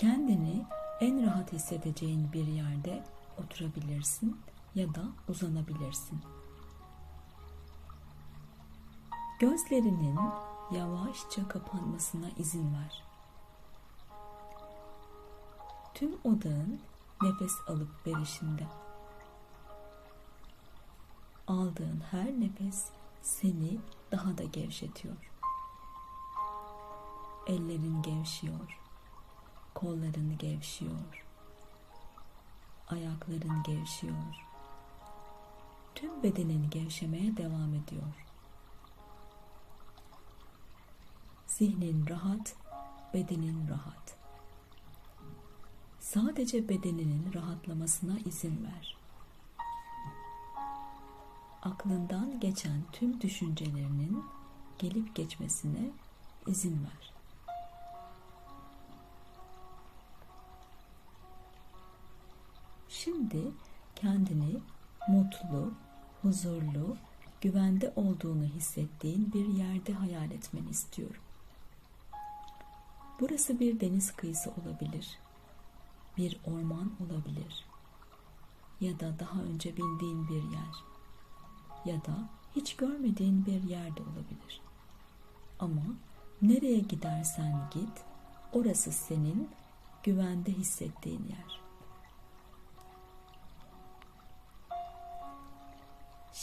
Kendini en rahat hissedeceğin bir yerde oturabilirsin ya da uzanabilirsin. Gözlerinin yavaşça kapanmasına izin ver. Tüm odağın nefes alıp verişinde. Aldığın her nefes seni daha da gevşetiyor. Ellerin gevşiyor. Kolların gevşiyor. Ayakların gevşiyor. Tüm bedenin gevşemeye devam ediyor. Zihnin rahat, bedenin rahat. Sadece bedeninin rahatlamasına izin ver. Aklından geçen tüm düşüncelerinin gelip geçmesine izin ver. Şimdi kendini mutlu, huzurlu, güvende olduğunu hissettiğin bir yerde hayal etmeni istiyorum. Burası bir deniz kıyısı olabilir, bir orman olabilir ya da daha önce bildiğin bir yer ya da hiç görmediğin bir yerde olabilir. Ama nereye gidersen git, orası senin güvende hissettiğin yer.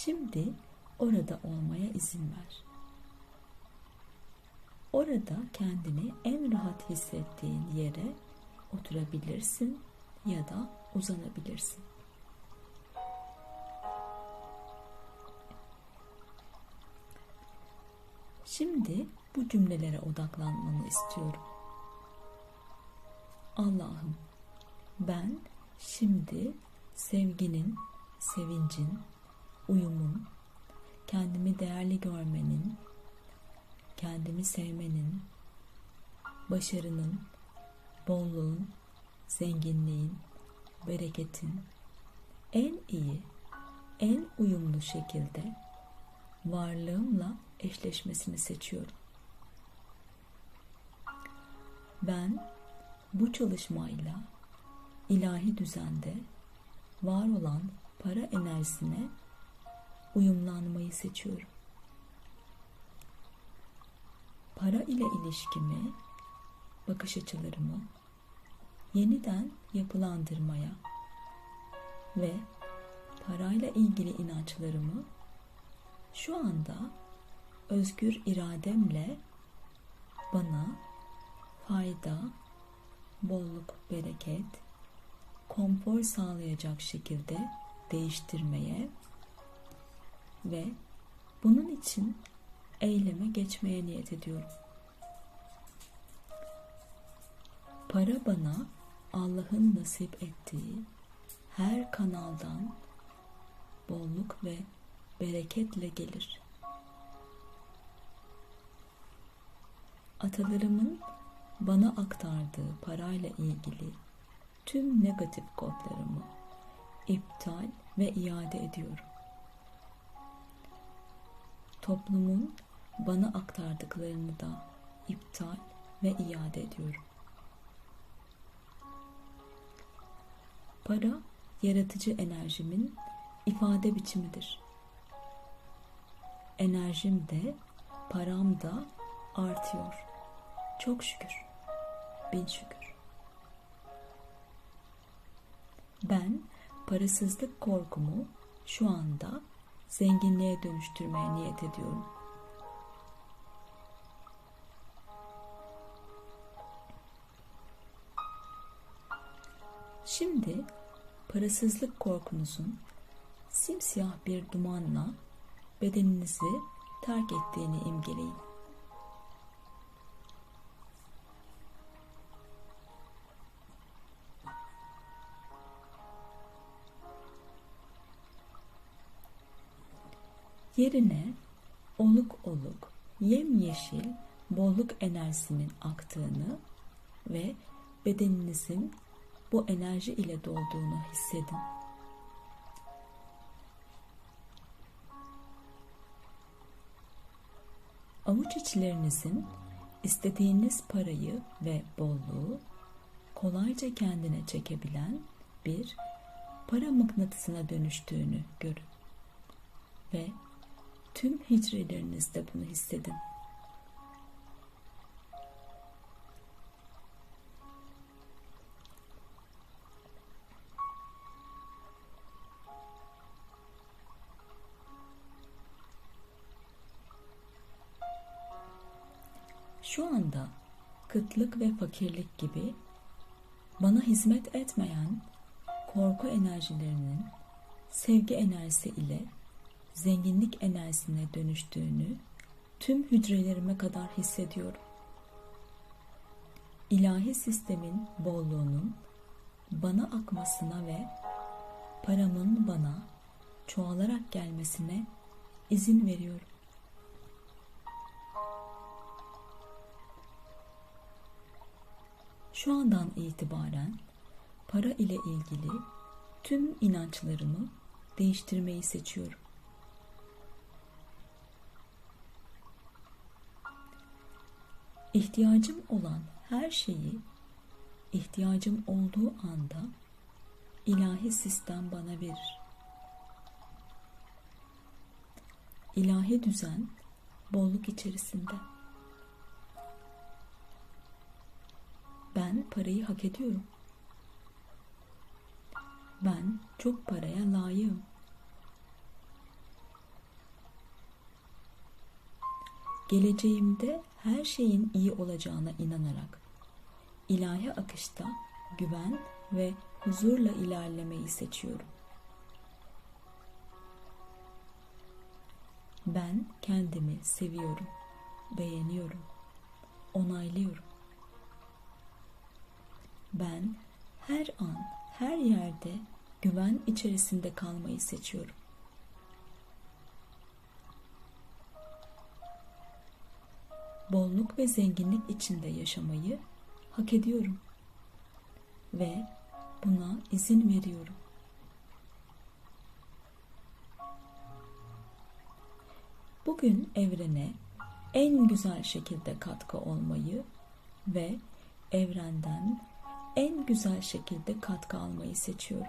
Şimdi orada olmaya izin ver. Orada kendini en rahat hissettiğin yere oturabilirsin ya da uzanabilirsin. Şimdi bu cümlelere odaklanmanı istiyorum. Allah'ım ben şimdi sevginin, sevincin, uyumun, kendimi değerli görmenin, kendimi sevmenin, başarının, bolluğun, zenginliğin, bereketin en iyi, en uyumlu şekilde varlığımla eşleşmesini seçiyorum. Ben bu çalışmayla ilahi düzende var olan para enerjisine uyumlanmayı seçiyorum. Para ile ilişkimi, bakış açılarımı yeniden yapılandırmaya ve parayla ilgili inançlarımı şu anda özgür irademle bana fayda, bolluk, bereket, konfor sağlayacak şekilde değiştirmeye ve bunun için eyleme geçmeye niyet ediyorum. Para bana Allah'ın nasip ettiği her kanaldan bolluk ve bereketle gelir. Atalarımın bana aktardığı parayla ilgili tüm negatif kodlarımı iptal ve iade ediyorum. Toplumun bana aktardıklarını da iptal ve iade ediyorum. Para yaratıcı enerjimin ifade biçimidir. Enerjim de param da artıyor. Çok şükür. Bin şükür. Ben parasızlık korkumu şu anda zenginliğe dönüştürmeye niyet ediyorum. Şimdi parasızlık korkunuzun simsiyah bir dumanla bedeninizi terk ettiğini imgeleyin. Yerine oluk oluk, yemyeşil bolluk enerjisinin aktığını ve bedeninizin bu enerji ile dolduğunu hissedin. Avuç içlerinizin istediğiniz parayı ve bolluğu kolayca kendine çekebilen bir para mıknatısına dönüştüğünü görün. Ve tüm hücrelerinizde bunu hissedin. Şu anda kıtlık ve fakirlik gibi bana hizmet etmeyen korku enerjilerinin sevgi enerjisi ile zenginlik enerjisine dönüştüğünü tüm hücrelerime kadar hissediyorum. İlahi sistemin bolluğunun bana akmasına ve paramın bana çoğalarak gelmesine izin veriyorum. Şu andan itibaren para ile ilgili tüm inançlarımı değiştirmeyi seçiyorum. İhtiyacım olan her şeyi ihtiyacım olduğu anda ilahi sistem bana verir. İlahi düzen bolluk içerisinde. Ben parayı hak ediyorum. Ben çok paraya layığım. Geleceğimde her şeyin iyi olacağına inanarak ilahi akışta güven ve huzurla ilerlemeyi seçiyorum. Ben kendimi seviyorum, beğeniyorum, onaylıyorum. Ben her an, her yerde güven içerisinde kalmayı seçiyorum. Bolluk ve zenginlik içinde yaşamayı hak ediyorum ve buna izin veriyorum. Bugün evrene en güzel şekilde katkı olmayı ve evrenden en güzel şekilde katkı almayı seçiyorum.